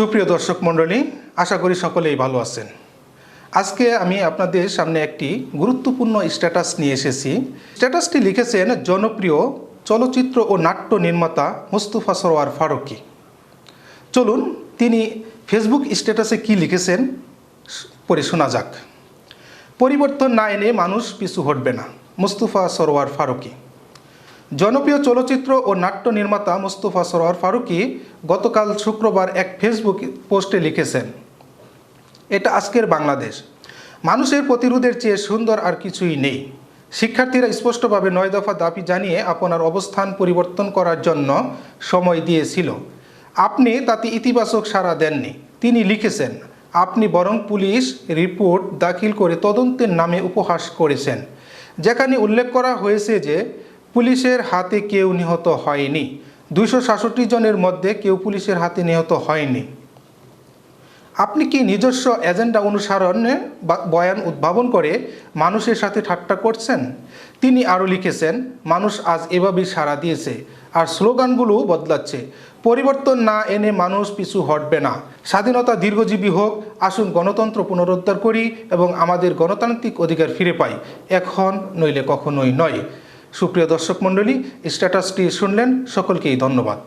সুপ্রিয় দর্শক মণ্ডলী, আশা করি সকলেই ভালো আছেন। আজকে আমি আপনাদের সামনে একটি গুরুত্বপূর্ণ স্ট্যাটাস নিয়ে এসেছি। স্ট্যাটাসটি লিখেছেন জনপ্রিয় চলচ্চিত্র ও নাট্য নির্মাতা মুস্তফা সরোয়ার ফারুকি। চলুন, তিনি ফেসবুক স্ট্যাটাসে কি লিখেছেন পড়ে শোনা যাক। পরিবর্তন না এনে মানুষ পিছু হটবে না, মুস্তফা সরোয়ার ফারুকি। জনপ্রিয় চলচ্চিত্র ও নাট্য নির্মাতা মুস্তফা সরোয়ার ফারুকি গতকাল শুক্রবার এক ফেসবুক পোস্টে লিখেছেন, এটা আজকের বাংলাদেশ। মানুষের প্রতিরোধের চেয়ে সুন্দর আর কিছুই নেই। শিক্ষার্থীরা স্পষ্টভাবে নয় দফা দাবি জানিয়ে আপনার অবস্থান পরিবর্তন করার জন্য সময় দিয়েছিল। আপনি তাতে ইতিবাচক সাড়া দেননি। তিনি লিখেছেন, আপনি বরং পুলিশ রিপোর্ট দাখিল করে তদন্তের নামে উপহাস করেছেন। যেখানে উল্লেখ করা হয়েছে যে পুলিশের হাতে কেউ নিহত হয়নি। দুইশো সাতষট্টি জনের মধ্যে কেউ পুলিশের হাতে নিহত হয়নি। আপনি কি নিজস্ব এজেন্ডা অনুসরণে বয়ান উদ্ভাবন করে মানুষের সাথে ঠাট্টা করছেন? তিনি আরও লিখেছেন, মানুষ আজ এভাবেই সাড়া দিয়েছে আর স্লোগানগুলো বদলাচ্ছে। পরিবর্তন না এনে মানুষ পিছু হটবে না। স্বাধীনতা দীর্ঘজীবী হোক, আসুন গণতন্ত্র পুনরুদ্ধার করি এবং আমাদের গণতান্ত্রিক অধিকার ফিরে পাই। এখন নইলে কখনোই নয়। সুপ্রিয় দর্শক মণ্ডলী স্ট্যাটাসটি শুনলেন সকলকেই ধন্যবাদ।